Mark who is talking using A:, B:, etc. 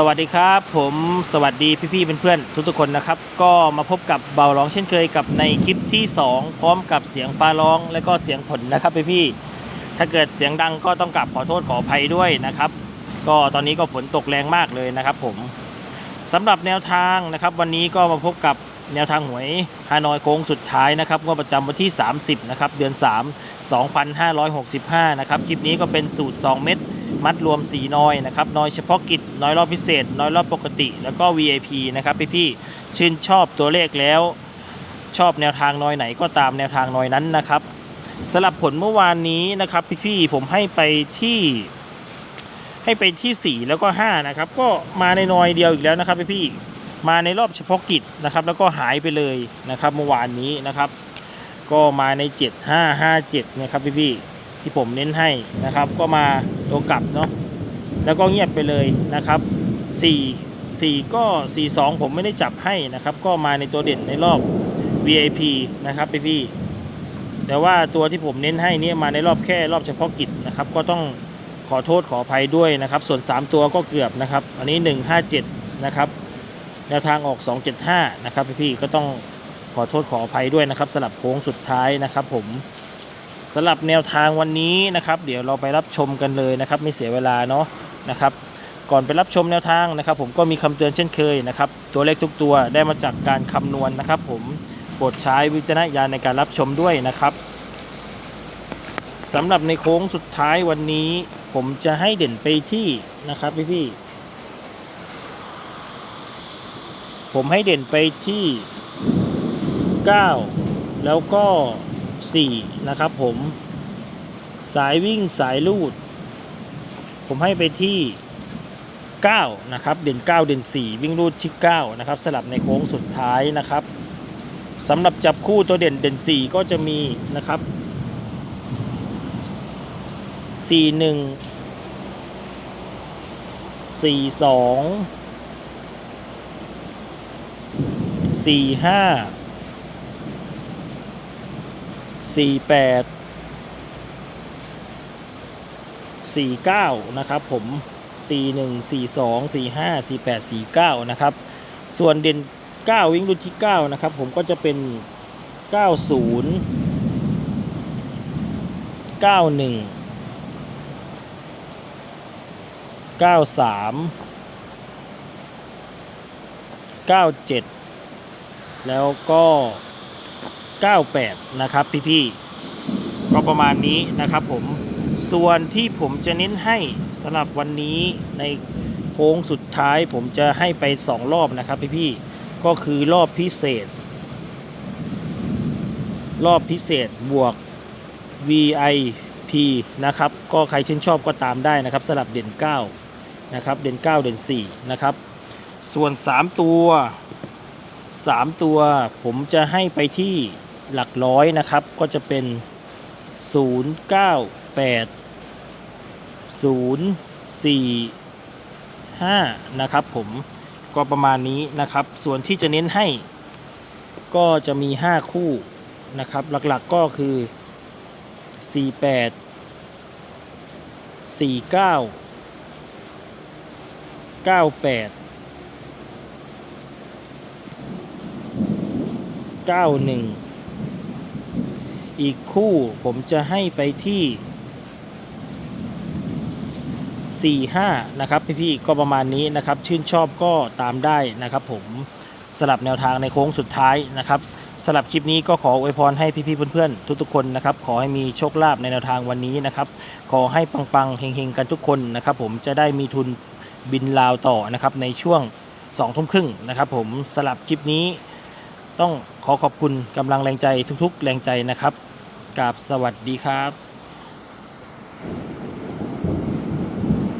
A: สวัสดีครับ ผมสวัสดีพี่ๆเพื่อนๆทุกๆคนนะครับ ก็มาพบกับเบาร้องเช่นเคยกับในคลิปที่ 2 พร้อมกับเสียงฟ้าร้องและก็เสียงฝนนะครับพี่ๆถ้าเกิดเสียงดังก็ต้องกลับขอโทษขออภัยด้วยนะครับ ก็ตอนนี้ก็ฝนตกแรงมากเลยนะครับ ผมสำหรับแนวทางนะครับ วันนี้ก็มาพบกับแนวทางหวยฮานอยโค้งสุดท้ายนะครับงวดประจำวันที่ 30นะครับเดือน 3 2565นะครับคลิปนี้ก็เป็นสูตร 2 เม็ด มัดรวม4น้อยนะครับน้อยเฉพาะกิจน้อยรอบพิเศษ น้อยรอบปกติ แล้วก็ VIP นะครับพี่ๆชื่นชอบตัวเลขแล้ว ชอบแนวทางน้อยไหนก็ตามแนวทางน้อยนั้นนะครับสลับผลเมื่อวานนี้นะครับพี่ๆผมให้ไปที่ให้ไปที่ 4 แล้วก็ 5 นะครับ ก็มาในน้อยเดียวอีกแล้วนะครับพี่ๆมาในรอบเฉพาะกิจนะครับ แล้วก็หายไปเลยนะครับเมื่อวานนี้นะครับ ก็มาใน 7 5 5 7นะครับพี่ๆที่ผมเน้นให้นะครับ ก็มา ตัวกลับเนาะแล้วก็เงียบไปเลยนะครับ 4 4 ก็ 4 2 ผมไม่ได้จับให้นะครับ ก็มาในตัวเด่นในรอบ VIP นะครับพี่ๆแต่ว่าตัวที่ผมเน้นให้เนี่ยมาในรอบแค่รอบเฉพาะกิจนะครับ ก็ต้องขอโทษขออภัยด้วยนะครับ ส่วน 3 ตัวก็เกือบนะครับ อันนี้ 157 นะครับแนวทางออก 275 นะครับพี่ๆก็ต้องขอโทษขออภัยด้วยนะครับสลับโค้งสุดท้ายนะครับผม สลับแนวทางวันนี้นะครับ เดี๋ยวเราไปรับชมกันเลยนะครับ ไม่เสียเวลาเนาะนะครับ ก่อนไปรับชมแนวทางนะครับ ผมก็มีคำเตือนเช่นเคยนะครับ ตัวเลขทุกตัวได้มาจากการคำนวณนะครับ ผมโปรดใช้วิจารณญาณในการรับชมด้วยนะครับสำหรับในโค้งสุดท้ายวันนี้ ผมจะให้เด่นไปที่นะครับพี่พี่ๆผมให้เด่นไปที่ 9 แล้วก็ 4 นะครับผม สายวิ่งสายลูด ผมให้ไปที่ 9 นะครับ เด่น 9 เด่น 4 วิ่งรูดที่9นะครับ สลับในโค้งสุดท้ายนะครับสำหรับจับคู่ตัวเด่นเด่น 4 ก็จะมีนะครับ 4 1 4 2 4 5 4 8 4 9นะครับผม4 1 4 2 4 5 4 8 4 9นะครับ ส่วนเด่น9วิ่งรุ่นที่9นะครับ ผมก็จะเป็น90 91 93 97แล้วก็ 98 นะครับพี่ๆก็ประมาณนี้นะครับผมส่วนที่ผมจะเน้นให้สำหรับวันนี้ในโค้งสุดท้ายผมจะให้ไป 2 รอบนะครับพี่ๆก็คือรอบพิเศษ รอบพิเศษบวก VIP นะครับ ก็ใครชื่นชอบก็ตามได้นะครับสลับเด่น 9 นะครับ เด่น 9 เด่น 4 นะครับ ส่วน 3 ตัว 3 ตัวผมจะให้ไปที่ หลักร้อยนะครับก็จะเป็น 0 9 8 0 4 5 นะครับผมก็ประมาณนี้นะครับ ส่วนที่จะเน้นให้ก็จะมี 5 คู่นะครับ หลักๆก็คือ 48 49 98 91 อีกคู่ผมจะให้ไปที่ 45 นะครับพี่ๆก็ประมาณนี้นะครับ ชื่นชอบก็ตามได้นะครับ ผมสลับแนวทางในโค้งสุดท้ายนะครับสลับคลิปนี้ก็ขออวยพรให้พี่ๆเพื่อนๆทุกๆคนนะครับขอให้มีโชคลาภในแนวทางวันนี้นะครับขอให้ปังๆเฮงๆกันทุกคนนะครับ ผมจะได้มีทุนบินลาวต่อนะครับในช่วง2ทุ่มครึ่งนะครับ ผมสลับคลิปนี้ ต้องขอขอบคุณกำลังแรงใจทุกๆ แรงใจนะครับกราบสวัสดีครับ